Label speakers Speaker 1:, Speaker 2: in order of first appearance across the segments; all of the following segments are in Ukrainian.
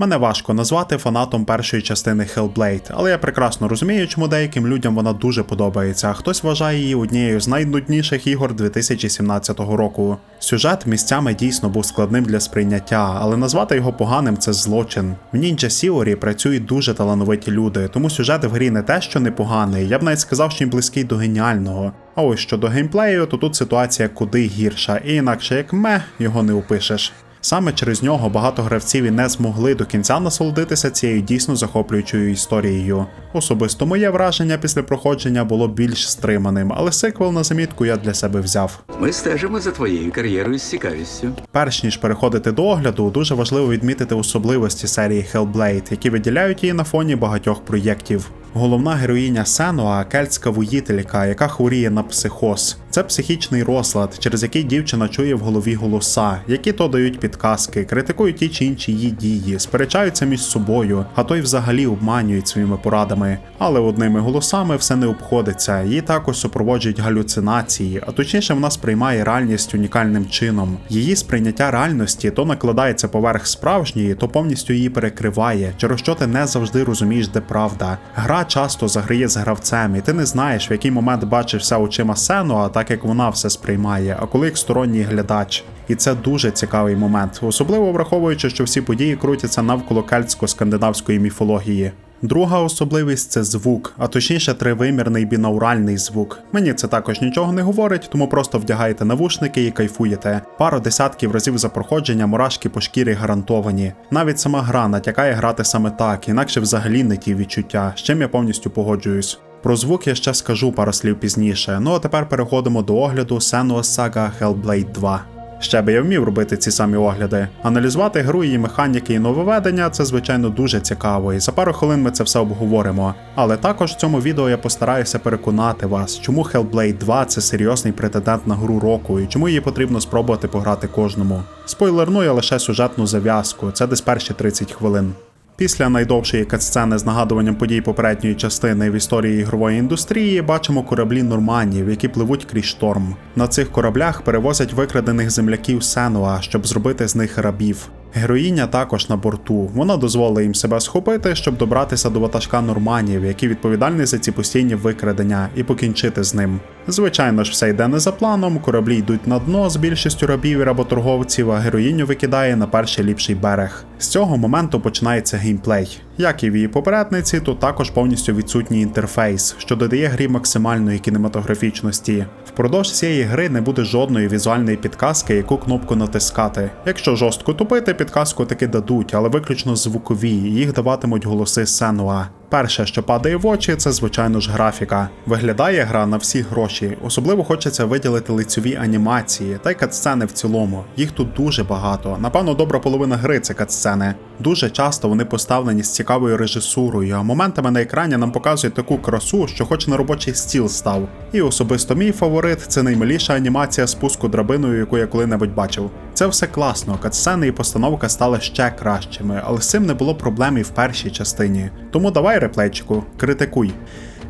Speaker 1: Мене важко назвати фанатом першої частини Hellblade, але я прекрасно розумію, чому деяким людям вона дуже подобається, а хтось вважає її однією з найнудніших ігор 2017 року. Сюжет місцями дійсно був складним для сприйняття, але назвати його поганим це злочин. В Ninja Theory працюють дуже талановиті люди, тому сюжет в грі не те, що непоганий, я б навіть сказав, що він близький до геніального. А ось щодо геймплею, то тут ситуація куди гірша, і інакше як ме його не опишеш. Саме через нього багато гравців і не змогли до кінця насолодитися цією дійсно захоплюючою історією. Особисто моє враження після проходження було більш стриманим, але сиквел на замітку я для себе взяв.
Speaker 2: Ми стежимо за твоєю кар'єрою з цікавістю.
Speaker 1: Перш ніж переходити до огляду, дуже важливо відмітити особливості серії Hellblade, які виділяють її на фоні багатьох проєктів. Головна героїня Сенуа кельтська воїтелька, яка хворіє на психоз. Це психічний розлад, через який дівчина чує в голові голоса, які то дають підказки, критикують ті чи інші її дії, сперечаються між собою, а то й взагалі обманюють своїми порадами. Але одними голосами все не обходиться. Її також супроводжують галюцинації, а точніше вона сприймає реальність унікальним чином. Її сприйняття реальності то накладається поверх справжньої, то повністю її перекриває, через що ти не завжди розумієш, де правда. Гра часто заграє з гравцем, і ти не знаєш, в який момент бачишся очима Сенуа, так як вона все сприймає, а коли як сторонній глядач. І це дуже цікавий момент, особливо враховуючи, що всі події крутяться навколо кельтсько-скандинавської міфології. Друга особливість це звук, а точніше тривимірний бінауральний звук. Мені це також нічого не говорить, тому просто вдягайте навушники і кайфуєте. Пару десятків разів за проходження мурашки по шкірі гарантовані. Навіть сама гра натякає грати саме так, інакше взагалі не ті відчуття, з чим я повністю погоджуюсь. Про звук я ще скажу пару слів пізніше. Ну а тепер переходимо до огляду Senua's Saga Hellblade 2. Ще би я вмів робити ці самі огляди. Аналізувати гру, її механіки і нововведення це звичайно дуже цікаво, і за пару хвилин ми це все обговоримо. Але також в цьому відео я постараюся переконати вас, чому Hellblade 2 це серйозний претендент на гру року і чому її потрібно спробувати пограти кожному. Спойлерную лише сюжетну зав'язку, це десь перші 30 хвилин. Після найдовшої катсцени з нагадуванням подій попередньої частини в історії ігрової індустрії бачимо кораблі норманів, які пливуть крізь шторм. На цих кораблях перевозять викрадених земляків Сенуа, щоб зробити з них рабів. Героїня також на борту. Вона дозволила їм себе схопити, щоб добратися до ватажка норманів, який відповідальний за ці постійні викрадення, і покінчити з ним. Звичайно ж, все йде не за планом. Кораблі йдуть на дно з більшістю рабів і работорговців, а героїню викидає на перший ліпший берег. З цього моменту починається геймплей. Як і в її попередниці, тут також повністю відсутній інтерфейс, що додає грі максимальної кінематографічності. Впродовж цієї гри не буде жодної візуальної підказки, яку кнопку натискати. Якщо жорстко тупити, підказку таки дадуть, але виключно звукові, їх даватимуть голоси Сенуа. Перше, що падає в очі, це звичайно ж графіка. Виглядає гра на всі гроші. Особливо хочеться виділити лицьові анімації та й катсцени в цілому. Їх тут дуже багато. Напевно, добра половина гри це катсцени. Дуже часто вони поставлені з цікавою режисурою, а моментами на екрані нам показують таку красу, що хоч на робочий стіл став. І особисто мій фаворит це наймиліша анімація спуску драбиною, яку я коли-небудь бачив. Це все класно, катсцени і постановка стали ще кращими, але з цим не було проблем і в першій частині. Тому давай реплейчику, критикуй.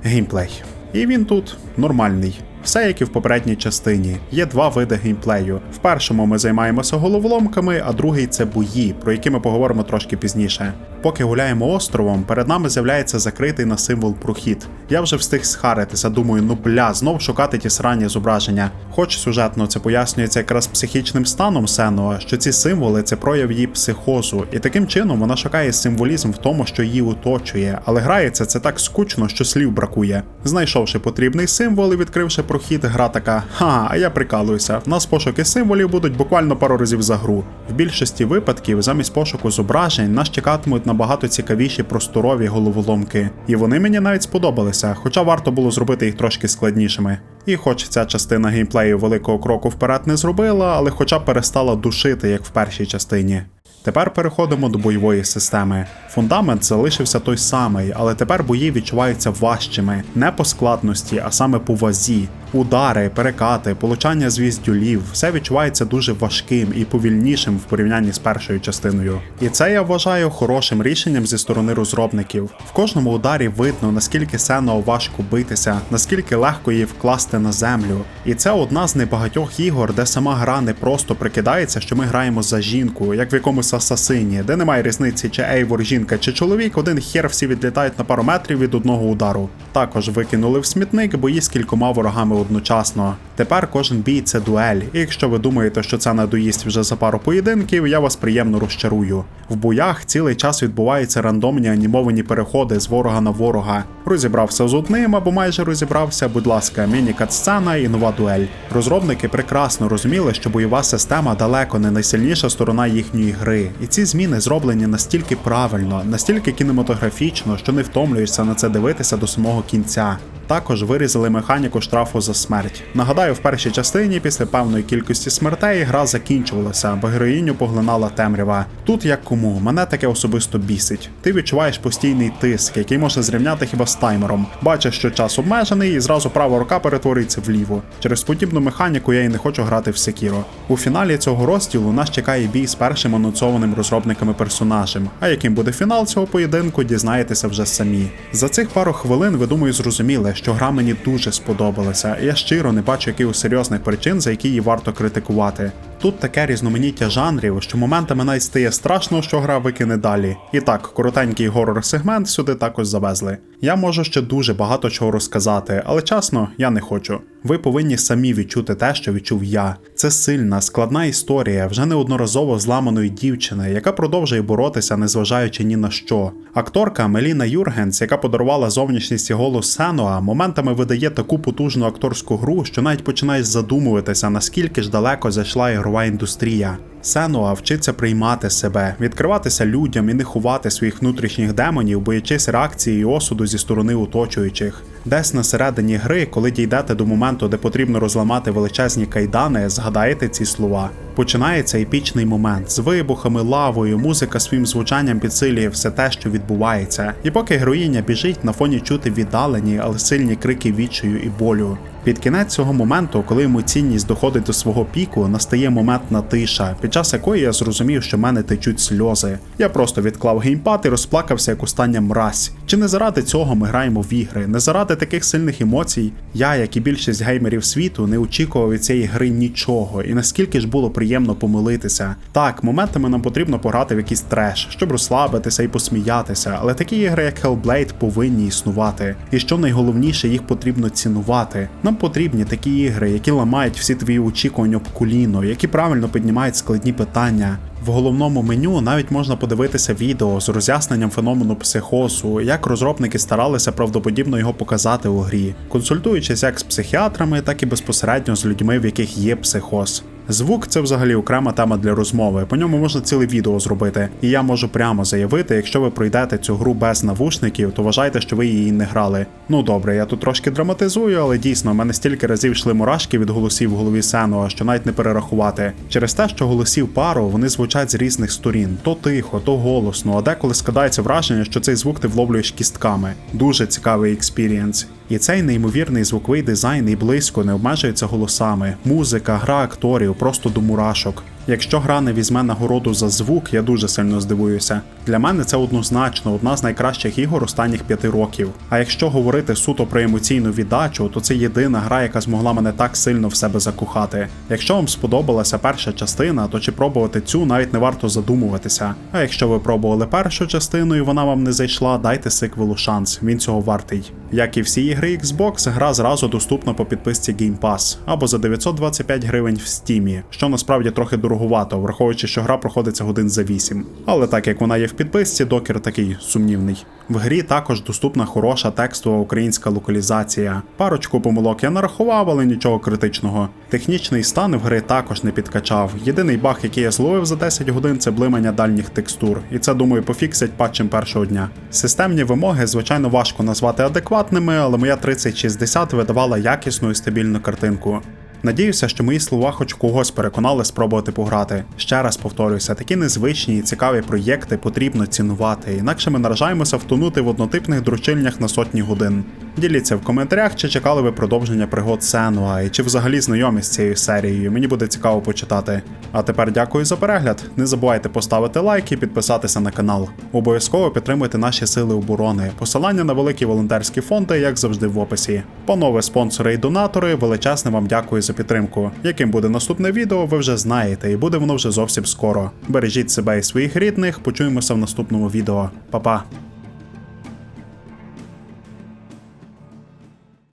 Speaker 1: Геймплей. І він тут нормальний. Все як і в попередній частині. Є два види геймплею. В першому ми займаємося головоломками, а другий це бої, про які ми поговоримо трошки пізніше. Поки гуляємо островом, перед нами з'являється закритий на символ прохід. Я вже встиг схаритися, думаю, ну бля, знов шукати ті срані зображення. Хоч сюжетно це пояснюється якраз психічним станом Сенуа, що ці символи це прояв її психозу, і таким чином вона шукає символізм в тому, що її оточує, але грається це так скучно, що слів бракує. Знайшовши потрібний символ і відкривши прохід, гра така: ха, а я прикалуюся. В нас пошуки символів будуть буквально пару разів за гру. В більшості випадків замість пошуку зображень нас чекатимуть набагато цікавіші просторові головоломки, і вони мені навіть сподобалися, хоча варто було зробити їх трошки складнішими. І хоч ця частина геймплею великого кроку вперед не зробила, але хоча перестала душити, як в першій частині. Тепер переходимо до бойової системи. Фундамент залишився той самий, але тепер бої відчуваються важчими, не по складності, а саме по вазі. Удари, перекати, получання звіздюлів все відчувається дуже важким і повільнішим в порівнянні з першою частиною. І це я вважаю хорошим рішенням зі сторони розробників. В кожному ударі видно, наскільки Сено важко битися, наскільки легко її вкласти на землю. І це одна з небагатьох ігор, де сама гра не просто прикидається, що ми граємо за жінку, як в якомусь асасині, де немає різниці, чи Ейвор жінка, чи чоловік, один хер всі відлітають на пару метрів від одного удару. Також викинули в смітник бої з кількома ворогами одночасно. Тепер кожен бій це дуель, і якщо ви думаєте, що це надоїсть вже за пару поєдинків, я вас приємно розчарую. В боях цілий час відбуваються рандомні анімовані переходи з ворога на ворога. Розібрався з одним або майже розібрався, будь ласка, міні-катсцена і нова дуель. Розробники прекрасно розуміли, що бойова система далеко не найсильніша сторона їхньої гри, і ці зміни зроблені настільки правильно, настільки кінематографічно, що не втомлюєшся на це дивитися до самого кінця. Також вирізали механіку штрафу за смерть. Нагадаю, в першій частині після певної кількості смертей гра закінчувалася, бо героїню поглинала темрява. Тут як кому, мене таке особисто бісить. Ти відчуваєш постійний тиск, який можна зрівняти хіба з таймером. Бачиш, що час обмежений, і зразу права рука перетворюється вліво. Через подібну механіку я і не хочу грати в Sekiro. У фіналі цього розділу нас чекає бій з першим анонсованим розробниками персонажем. А яким буде фінал цього поєдинку, дізнаєтеся вже самі. За цих пару хвилин ви думаю зрозуміли, що гра мені дуже сподобалася, я щиро не бачу якихось серйозних причин, за які її варто критикувати. Тут таке різноманіття жанрів, що моментами навіть стає страшно, що гра викине далі. І так, коротенький горор-сегмент сюди також завезли. Я можу ще дуже багато чого розказати, але чесно, я не хочу. Ви повинні самі відчути те, що відчув я. Це сильна, складна історія вже неодноразово зламаної дівчини, яка продовжує боротися, незважаючи ні на що. Акторка Меліна Юргенс, яка подарувала зовнішність і голос Сенуа, моментами видає таку потужну акторську гру, що навіть починаєш задумуватися, наскільки ж далеко зайшла para a indústria. Сенуа вчиться приймати себе, відкриватися людям і не ховати своїх внутрішніх демонів, боячись реакції і осуду зі сторони оточуючих. Десь на середині гри, коли дійдете до моменту, де потрібно розламати величезні кайдани, згадаєте ці слова. Починається епічний момент з вибухами, лавою, музика своїм звучанням підсилює все те, що відбувається. І поки героїня біжить, на фоні чути віддалені, але сильні крики відчаю і болю. Під кінець цього моменту, коли емоційність доходить до свого піку, настає моментна тиша, під час якої я зрозумів, що в мене течуть сльози. Я просто відклав геймпад і розплакався як остання мразь. Чи не заради цього ми граємо в ігри? Не заради таких сильних емоцій? Я, як і більшість геймерів світу, не очікував від цієї гри нічого, і наскільки ж було приємно помилитися. Так, моментами нам потрібно пограти в якийсь треш, щоб розслабитися і посміятися, але такі ігри, як Hellblade, повинні існувати. І що найголовніше, їх потрібно цінувати. Нам потрібні такі ігри, які ламають всі твої очікування об коліно, які правильно піднімають складні питання. В головному меню навіть можна подивитися відео з роз'ясненням феномену психосу, як розробники старалися правдоподібно його показати у грі, консультуючись як з психіатрами, так і безпосередньо з людьми, в яких є психоз. Звук це взагалі окрема тема для розмови. По ньому можна ціле відео зробити. І я можу прямо заявити, якщо ви пройдете цю гру без навушників, то вважайте, що ви її не грали. Ну добре, я тут трошки драматизую, але дійсно, в мене стільки разів йшли мурашки від голосів в голові Сенуа, що навіть не перерахувати. Через те, що голосів пару, вони звучать з різних сторін: то тихо, то голосно, а деколи складається враження, що цей звук ти вловлюєш кістками. Дуже цікавий експірієнс. І цей неймовірний звуковий дизайн і близько не обмежується голосами. Музика, гра акторів просто до мурашок. Якщо гра не візьме нагороду за звук, я дуже сильно здивуюся. Для мене це однозначно одна з найкращих ігор останніх п'яти років. А якщо говорити суто про емоційну віддачу, то це єдина гра, яка змогла мене так сильно в себе закохати. Якщо вам сподобалася перша частина, то чи пробувати цю навіть не варто задумуватися. А якщо ви пробували першу частину і вона вам не зайшла, дайте сиквелу шанс, він цього вартий. Як і всі ігри Xbox, гра зразу доступна по підписці Game Pass або за 925 гривень в Steam, що насправді трохи дороговато, враховуючи, що гра проходиться годин за 8. Але так як вона є в підписці, докер такий сумнівний. В грі також доступна хороша текстова українська локалізація. Парочку помилок я нарахував, але нічого критичного. Технічний стан в гри також не підкачав. Єдиний баг, який я зловив за 10 годин, це блимання дальніх текстур, і це думаю пофіксять патчем першого дня. Системні вимоги, звичайно, важко назвати адекватними, але моя 3060 видавала якісну і стабільну картинку. Надіюся, що мої слова хоч когось переконали спробувати пограти. Ще раз повторюся, такі незвичні і цікаві проєкти потрібно цінувати, інакше ми наражаємося втонути в однотипних дручильнях на сотні годин. Діліться в коментарях, чи чекали ви продовження пригод Сенуа, і чи взагалі знайомі з цією серією. Мені буде цікаво почитати. А тепер дякую за перегляд. Не забувайте поставити лайк і підписатися на канал. Обов'язково підтримуйте наші сили оборони. Посилання на великі волонтерські фонди, як завжди, в описі. Панове спонсори і донатори, величезне вам дякую за підтримку. Яким буде наступне відео, ви вже знаєте, і буде воно вже зовсім скоро. Бережіть себе і своїх рідних. Почуємося в наступному відео. Па-па!